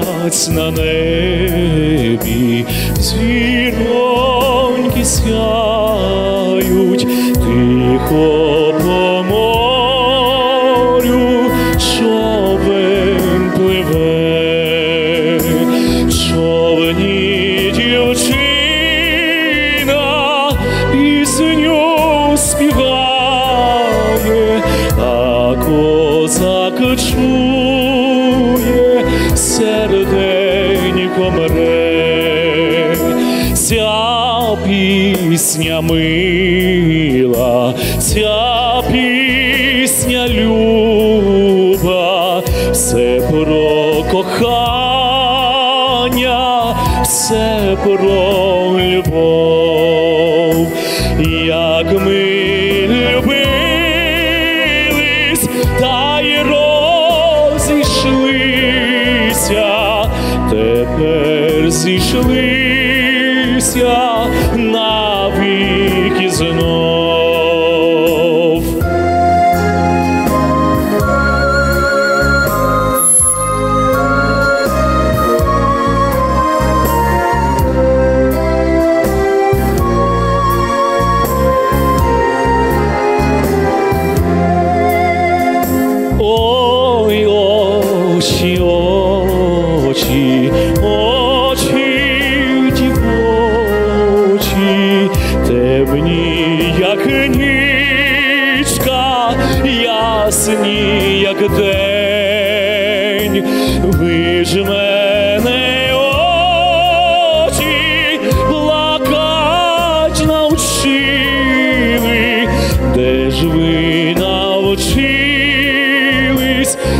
місяць на небі, зіроньки сяють, тихо по морю човен пливе, човні дівчина пісню співає, а козак чує, серденько пісня мила, ця пісня люба, все про кохання, все про любов, як ми любились, та й розійшлися, тепер зійшлися очі, дівочі, темні, як нічка, ясні, як день, ви ж мене очі плакать навчили, де ж ви навчились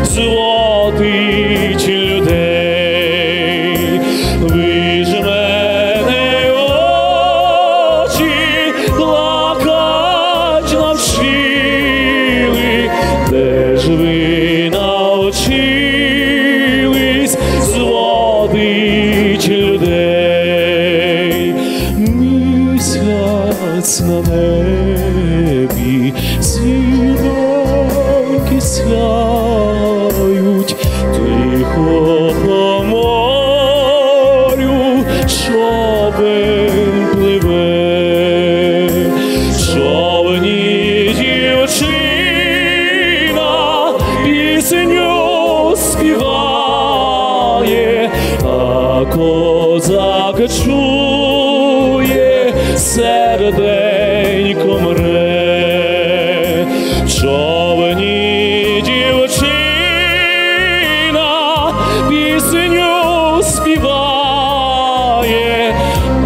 зводить людей? Місяць на небі, зіроньки сяють, тихо по морю човен пливе, човні дівчина пісню співає, а козак чує, серденько мре, човні дівчина пісню співає,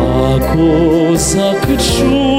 а козак чує.